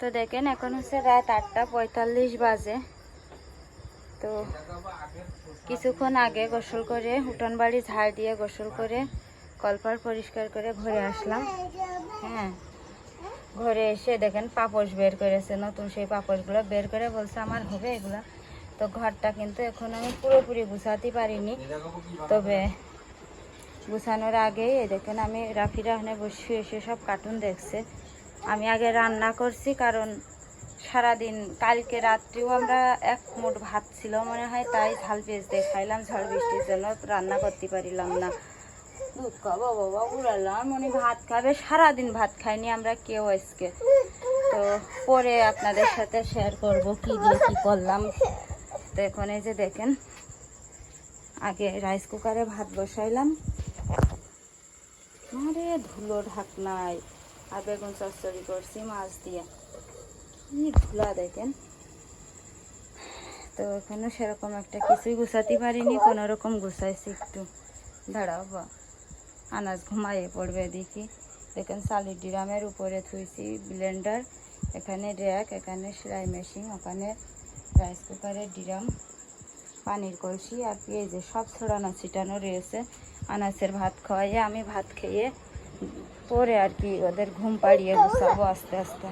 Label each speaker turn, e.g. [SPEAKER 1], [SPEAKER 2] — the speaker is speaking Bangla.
[SPEAKER 1] তো দেখেন, এখন হচ্ছে রাত আটটা পঁয়তাল্লিশ বাজে। তো কিছুক্ষণ আগে গোসল করে উঠোন বাড়ি ঝাড় দিয়ে গোসল করে, কলপার পরিষ্কার করে ঘরে আসলাম। হ্যাঁ ঘরে এসে দেখেন পাপোশ বের করেছে, নতুন সেই পাপোশগুলো বের করে বলছে, আমার হবে এগুলো। তো ঘরটা কিন্তু এখন আমি পুরোপুরি গুছাতে পারিনি। তবে গুছানোর আগেই দেখেন আমি রাফিরা ওখানে বসে এসে সব কার্টুন দেখছে। আমি আগে রান্না করছি, কারণ সারাদিন কালকে রাত্রিও আমরা এক মুঠ ভাত ছিল মনে হয়, তাই ঝাল পেঁচ দিয়ে খাইলাম ঝড় বৃষ্টির জন্য রান্না করতে পারিলাম না। দুঃখ বাবা উড়ালাম উনি ভাত খাবে, সারাদিন ভাত খাইনি আমরা কেউ আজকে। তো পরে আপনাদের সাথে শেয়ার করব কি দিয়ে কি করলাম। তো এখন এই যে দেখেন, আগে রাইস কুকারে ভাত বসাইলাম। আরে ধুলো ঢাকনায় আর বেগুন চচ্চড়ি করছি, মাছ দিয়ে। ধুলা দেখেন? তো এখানে সেরকম একটা কিছুই গুছাতে পারিনি, কোনো রকম গুছাইছি একটু। দাঁড়াও বা, আনাজ ঘুমাইয়ে পড়বে দেখি দেখেন সালির ডিরামের উপরে থুইছি ব্লেন্ডার এখানে র্যাক এখানে সেলাই মেশিন ওখানে রাইস কুকারের ডিরাম, পানির কলসি আর পেঁয়াজে সব ছড়ানো ছিটানো রয়েছে। আনাজের ভাত খাওয়াইয়ে আমি ভাত খেয়ে পরে আর কি ওদের ঘুম পাড়িয়ে বসাবো আস্তে আস্তে।